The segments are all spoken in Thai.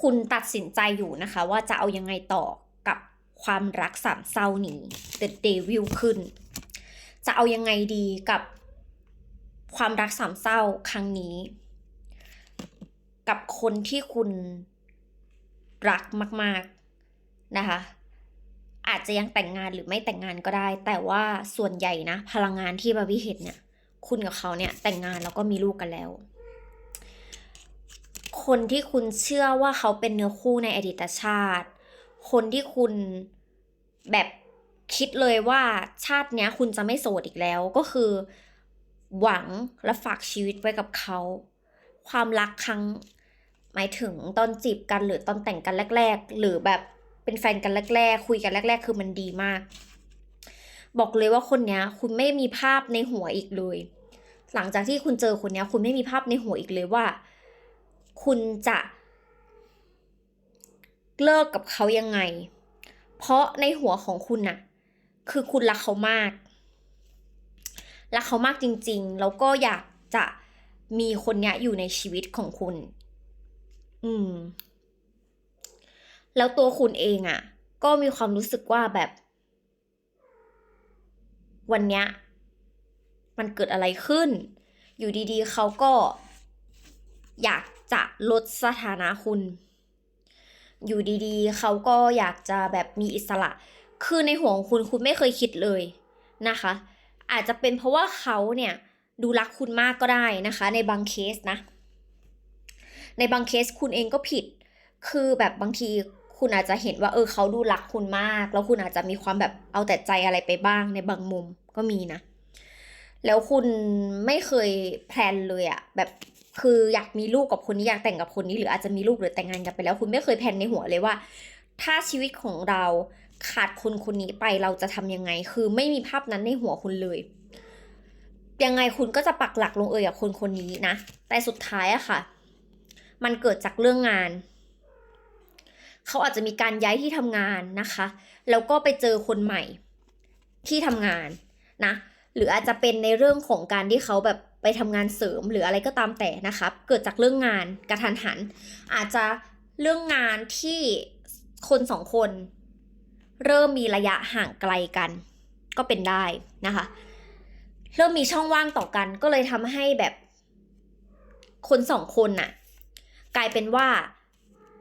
คุณตัดสินใจอยู่นะคะ ว่าจะเอายังไงต่อกับความรักสามเศร้านี้ The Devil ขึ้น จะเอายังไงดีกับความรักสามเศร้าครั้งนี้ กับคนที่คุณรักมาก ๆ นะคะ อาจจะยังแต่งงานหรือไม่แต่งงานก็ได้ แต่ว่าส่วนใหญ่นะ พลังงานที่บาร์บี้เห็นเนี่ย คุณกับเขาเนี่ยแต่งงานแล้วก็มีลูกกันแล้ว คนที่คุณเชื่อว่าเขาเป็นเนื้อคู่ในอดีตชาติ คนที่คุณแบบคิดเลยว่าชาติเนี้ยคุณจะไม่โสดอีกแล้วก็คือ หวังและฝากชีวิตไว้กับเขา ความรักครั้งหมายถึงตอนจีบกันหรือตอนแต่งกันแรก ๆ หรือแบบเป็นแฟนกันแรก ๆ คุยกันแรก ๆ คือมันดีมาก บอกเลยว่าคนเนี้ย คุณไม่มีภาพในหัวอีกเลย หลังจากที่คุณเจอคนเนี้ย คุณไม่มีภาพในหัวอีกเลยว่า คุณจะเลิกกับเขายังไง เพราะในหัวของคุณน่ะ คือคุณรักเขามาก รักเขามากจริง ๆ แล้วก็อยากจะมีคนเนี้ยอยู่ในชีวิตของคุณ อืม แล้วตัวคุณเองอะ่ะ ก็มีความรู้สึกว่าแบบ วันเนี้ยมันเกิดอะไรขึ้น อยู่ดีๆ เขาก็อยาก จะลดสถานะคุณ อยู่ดีๆ เขาก็อยากจะแบบมีอิสระ คือในหัวของคุณคุณไม่เคยคิดเลยนะคะ อาจจะเป็นเพราะว่าเขาเนี่ยดูรักคุณมากก็ได้นะคะ ในบางเคสนะ ในบางเคสคุณเองก็ผิด คือแบบบางทีคุณอาจจะเห็นว่าเออเขาดูรักคุณมาก แล้วคุณอาจจะมีความแบบเอาแต่ใจอะไรไปบ้างในบางมุมก็มีนะ แล้วคุณไม่เคยแพลนเลยอะแบบ คืออยากมีลูกกับคนนี้อยากแต่งกับคนนี้หรืออาจจะมีลูกหรือแต่งงานกันไปแล้ว คุณไม่เคยแพลนในหัวเลยว่า ถ้าชีวิตของเราขาดคนคนนี้ไปเราจะทำยังไง คือไม่มีภาพนั้นในหัวคุณเลยยังไงคุณก็จะปักหลักลงเอยกับคนคนนี้นะ แต่สุดท้ายอะค่ะ มันเกิดจากเรื่องงาน เขาอาจจะมีการย้ายที่ทำงานนะคะ แล้วก็ไปเจอคนใหม่ที่ทำงานนะ หรืออาจจะเป็นในเรื่องของการที่เขาแบบ ไปทำงานเสริมหรืออะไรก็ตามแต่นะคะเกิดจากเรื่องงานกระทันหัน อาจจะเรื่องงานที่คนสองคน เริ่มมีระยะห่างไกลกัน ก็เป็นได้นะคะ เริ่มมีช่องว่างต่อกัน ก็เลยทำให้แบบคนสองคนน่ะ กลายเป็นว่า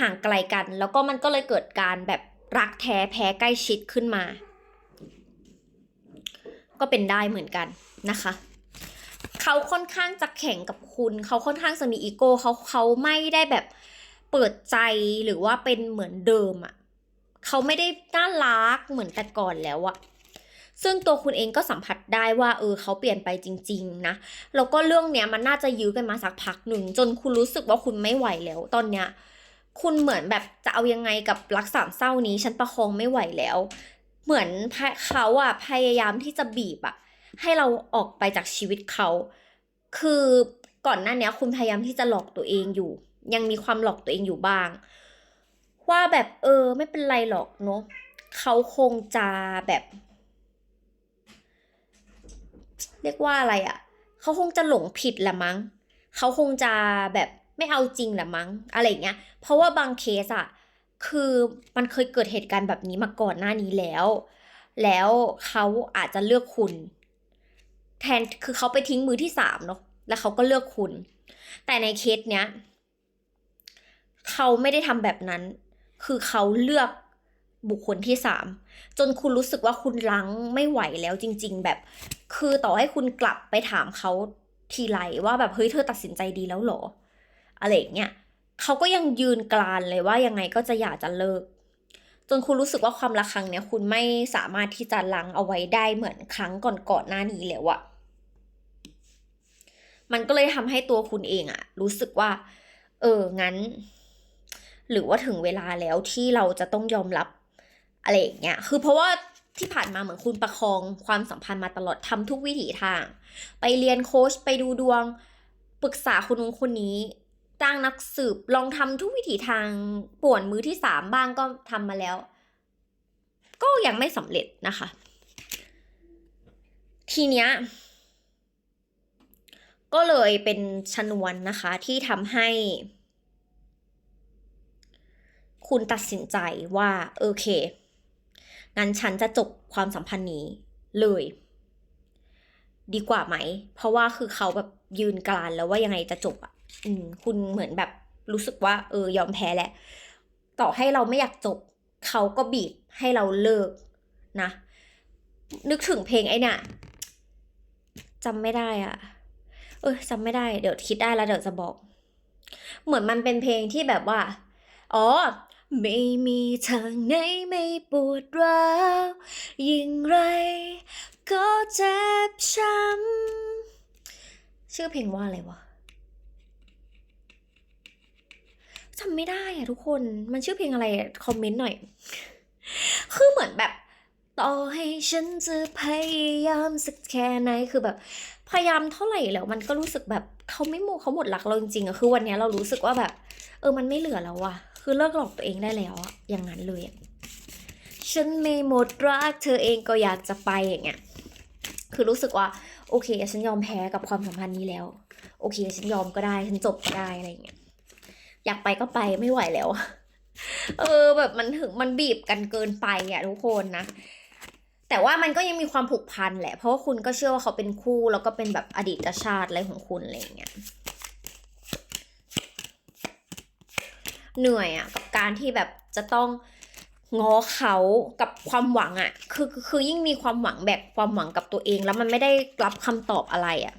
ห่างไกลกัน แล้วก็มันก็เลยเกิดการแบบรักแท้แพ้ใกล้ชิดขึ้นมา ก็เป็นได้เหมือนกันนะคะ เขาค่อนข้างจะแข่งกับคุณ เขาค่อนข้างจะมีอีโก้เขาเขาไม่ได้แบบเปิดใจหรือว่าเป็นเหมือนเดิมอะ่ะเขาไม่ได้น่ารักเหมือนแต่ก่อนแล้วอะซึ่งตัวคุณเองก็สัมผัสได้ว่าเออเขาเปลี่ยนไปจริง ๆ นะแล้วก็เรื่องเนี้ยมันน่าจะยื้อกันมาสักพักหนึ่งจนคุณรู้สึกว่าคุณไม่ไหวแล้ว ตอนเนี้ยคุณเหมือนแบบจะเอายังไงกับรักสามเศร้านี้ ฉันประคองไม่ไหวแล้ว เหมือนเขาอะพยายามที่จะบีบอะ ให้เราออกไปจากชีวิตเขา คือก่อนหน้านี้คุณพยายามที่จะหลอกตัวเองอยู่ ยังมีความหลอกตัวเองอยู่บ้าง ว่าแบบเออ ไม่เป็นไรหรอกเนาะเขาคงจะแบบ เรียกว่าอะไรอะ่ะ เขาคงจะหลงผิดแหละมั้ง เขาคงจะแบบไม่เอาจริงแหละมั้ง อะไรเงี้ย เพราะว่าบางเคสอะคือมันเคยเกิดเหตุการณ์แบบนี้มาก่อนหน้านี้แล้ว แล้วเขาอาจจะเลือกคุณ แทนคือเขาไปทิ้งมือที่สามเนาะแล้วเขาก็เลือกคุณ แต่ในเคสเนี้ยเขาไม่ได้ทำแบบนั้น คือเขาเลือกบุคคลที่สามจนคุณรู้สึกว่าคุณลังไม่ไหวแล้วจริง ๆ แบบ คือต่อให้คุณกลับไปถามเขาทีไรว่าแบบเฮ้ยเธอตัดสินใจดีแล้วหรอ อะไรอย่างเงี้ยเขาก็ยังยืนกรานเลยว่ายังไงก็จะอยากจะเลิก จนคุณรู้สึกว่าความรักครั้งเนี้ยคุณไม่สามารถที่จะลังเอาไว้ได้เหมือนครั้งก่อนๆหน้านี้แล้วอะ มันก็เลยทำให้ตัวคุณเองอะรู้สึกว่า เอองั้น หรือว่าถึงเวลาแล้วที่เราจะต้องยอมรับอะไรอย่างเงี้ยคือเพราะว่าที่ผ่านมาเหมือนคุณประคองความสัมพันธ์มาตลอดทำทุกวิถีทาง ไปเรียนโค้ชไปดูดวงปรึกษาคนนู้นคนนี้จ้างนักสืบลองทำทุกวิถีทางป่วนมือที่สามบ้างก็ทำมาแล้ว ก็ยังไม่สำเร็จนะคะ ทีเนี้ย ก็เลยเป็นชนวนนะคะที่ทำให้ คุณตัดสินใจว่าโอเค งั้นฉันจะจบความสัมพันธ์นี้เลย ดีกว่าไหม เพราะว่าคือเขาแบบยืนกรานแล้วว่ายังไงจะจบอะ อืม คุณเหมือนแบบรู้สึกว่า เออยอมแพ้แหละ ต่อให้เราไม่อยากจบ เขาก็บีบให้เราเลิกนะ นึกถึงเพลงไอ้เนี่ยจำไม่ได้อะ เออจำไม่ได้เดี๋ยวคิดได้แล้วเดี๋ยวจะบอก เหมือนมันเป็นเพลงที่แบบว่า อ๋อไม่มีทางไหนไม่ปวดร้าวยิ่งไร ก็เจ็บช้ำชื่อเพลงว่าอะไรวะจำไม่ได้อะทุกคนมันชื่อเพลงอะไรคอมเมนต์หน่อย คือเหมือนแบบ ต่อให้ฉันจะพยายามสักแค่ไหนคือแบบ พยายามเท่าไหร่แล้วมันก็รู้สึกแบบเขาไม่โมเขาหมดรักเราจริงๆอะคือวันเนี้ยเรารู้สึกว่าแบบ เออมันไม่เหลือแล้วอะคือเลิกหลอกตัวเองได้แล้วอะอย่างนั้นเลยอะฉันไม่หมดรักเธอเองก็อยากจะไปอย่างเงี้ยคือรู้สึกว่า โอเค ฉันยอมแพ้กับความสัมพันธ์นี้แล้ว โอเค ฉันยอมก็ได้ ฉันจบก็ได้อะไรอย่างเงี้ยอยากไปก็ไปไม่ไหวแล้ว เออ แบบมันถึงมันบีบกันเกินไปอะทุกคนนะ แต่ว่ามันก็ยังมีความผูกพันแหละ เพราะว่าคุณก็เชื่อว่าเขาเป็นคู่แล้วก็เป็นแบบอดีตชาติอะไรของคุณอะไรอย่างเงี้ย เหนื่อยอะกับการที่แบบจะต้องง้อเขากับความหวังอะคือคือคือยิ่งมีความหวังแบบความหวังกับตัวเอง แล้วมันไม่ได้รับคำตอบอะไรอะ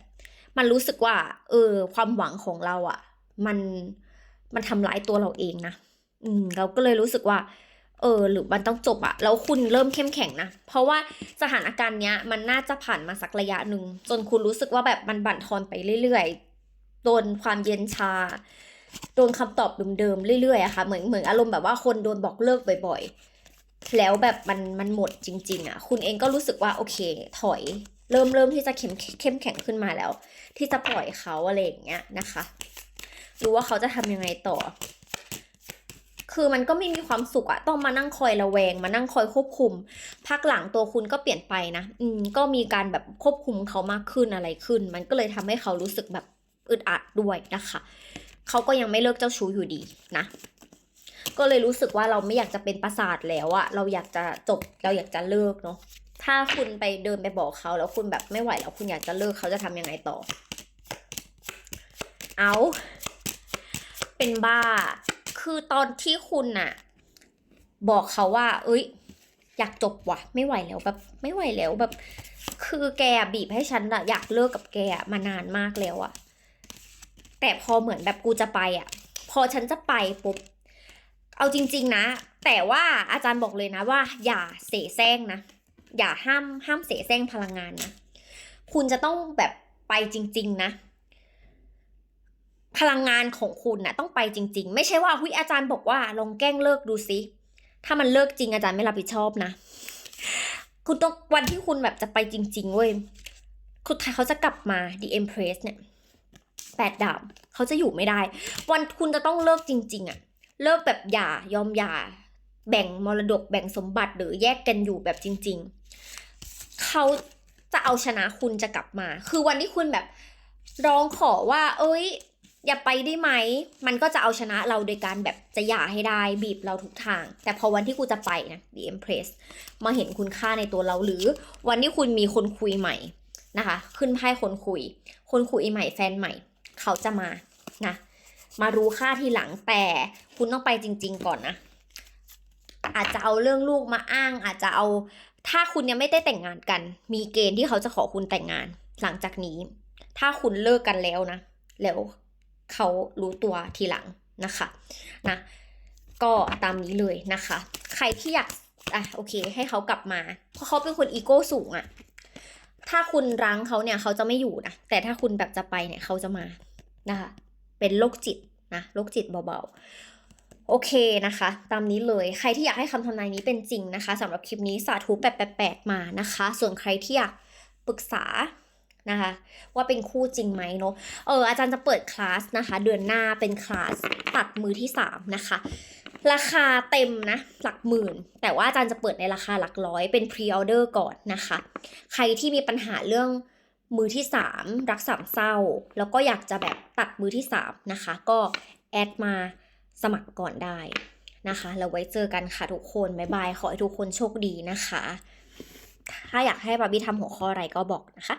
มันรู้สึกว่า เออ ความหวังของเราอะ มันมันทำร้ายตัวเราเองนะ อืม เราก็เลยรู้สึกว่า เออหรือมันต้องจบอะแล้วคุณเริ่มเข้มแข็งนะ เพราะว่าสถานการณ์เนี้ยมันน่าจะผ่านมาสักระยะหนึ่งจนคุณรู้สึกว่าแบบมันบั่นทอนไปเรื่อยๆ โดนความเย็นชา โดนคำตอบเดิมๆเรื่อยๆอะค่ะ เหมือนเหมือนอารมณ์แบบว่าคนโดนบอกเลิกบ่อยๆ แล้วแบบมันมันหมดจริง ๆอะคุณเองก็รู้สึกว่าโอเค ถอย เริ่มเริ่มที่จะเข้มเข้มแข็งขึ้นมาแล้ว ที่จะปล่อยเขาอะไรอย่างเงี้ยนะคะรู้ว่าเขาจะทำยังไงต่อ คือมันก็ไม่มีความสุขอะต้องมานั่งคอยระแวง มานั่งคอยควบคุม พักหลังตัวคุณก็เปลี่ยนไปนะ อืมก็มีการแบบควบคุมเขามากขึ้นอะไรขึ้น มันก็เลยทำให้เขารู้สึกแบบอึดอัดด้วยนะคะ เขาก็ยังไม่เลิกเจ้าชู้อยู่ดีนะ ก็เลยรู้สึกว่าเราไม่อยากจะเป็นประสาทแล้วอะเราอยากจะจบ เราอยากจะเลิกเนาะ ถ้าคุณไปเดินไปบอกเขาแล้วคุณแบบไม่ไหวแล้วคุณอยากจะเลิกเขาจะทำยังไงต่อ เอา เป็นบ้า คือตอนที่คุณน่ะ บอกเขาว่า เอ้ย อยากจบว่ะ ไม่ไหวแล้วแบบ ไม่ไหวแล้วแบบ คือแกบีบให้ฉันอะอยากเลิกกับแกมานานมากแล้วอะแต่พอเหมือนแบบกูจะไปอะพอฉันจะไปปุ๊บเอาจริง ๆ นะ แต่ว่าอาจารย์บอกเลยนะว่า อย่าเสแสร้งนะ อย่าห้ามห้ามเสแสร้งพลังงานนะ คุณจะต้องแบบไปจริง ๆ นะ พลังงานของคุณนะต้องไปจริง ๆ ไม่ใช่ว่าหุยอาจารย์บอกว่าลองแกล้งเลิกดูสิถ้ามันเลิกจริงอาจารย์ไม่รับผิดชอบนะ คุณต้องวันที่คุณแบบจะไปจริง ๆเว้ยคุณเขาจะกลับมา The Empress เนี่ยแปดดาบเขาจะอยู่ไม่ได้ วันคุณจะต้องเลิกจริง ๆอะเลิกแบบหย่ายอมหย่า แบ่งมรดกแบ่งสมบัติหรือแยกกันอยู่แบบจริง ๆ เขาจะเอาชนะคุณจะกลับมา คือวันที่คุณแบบร้องขอว่า เอ้ย อย่าไปได้ไหม มันก็จะเอาชนะเราโดยการแบบจะหย่าให้ได้บีบเราทุกทาง แต่พอวันที่กูจะไปนะ The Empress มาเห็นคุณค่าในตัวเราหรือวันที่คุณมีคนคุยใหม่นะคะ ขึ้นไพ่คนคุย คนคุยใหม่แฟนใหม่ เขาจะมานะมารู้ค่าทีหลังแต่คุณต้องไปจริง ๆ ก่อนนะอาจจะเอาเรื่องลูกมาอ้าง อาจจะเอาถ้าคุณยังไม่ได้แต่งงานกัน มีเกณฑ์ที่เขาจะขอคุณแต่งงาน หลังจากนี้ ถ้าคุณเลิกกันแล้วนะแล้ว เขารู้ตัวทีหลังนะคะนะก็ตามนี้เลยนะคะ ใครที่อยากอะโอเค ให้เขากลับมา เพราะเขาเป็นคนอีโก้สูงอะถ้าคุณรั้งเขาเนี่ยเขาจะไม่อยู่นะแต่ถ้าคุณแบบจะไปเนี่ยเขาจะมานะคะ เป็นโรคจิตนะโรคจิตเบาๆ โอเคนะคะ ตามนี้เลยใครที่อยากให้คำทำนายนี้เป็นจริงนะคะสำหรับคลิปนี้สาธุแปดแปดมานะคะ ส่วนใครที่อยากปรึกษา นะคะ ว่าเป็นคู่จริงไหมเนาะเอออาจารย์จะเปิดคลาสนะคะ เดือนหน้าเป็นคลาสตัดมือที่สามนะคะ ราคาเต็มนะ หลักหมื่น แต่ว่าอาจารย์จะเปิดในราคาหลักร้อยเป็นพรีออเดอร์ก่อนนะคะ ใครที่มีปัญหาเรื่องมือที่สามรักสามเศร้า แล้วก็อยากจะแบบตัดมือที่สามนะคะ ก็แอดมาสมัครก่อนได้นะคะแล้วไว้เจอกันค่ะทุกคน บ๊ายบาย ขอให้ทุกคนโชคดีนะคะ ถ้าอยากให้บาร์บี้ทำหัวข้ออะไรก็บอกนะคะ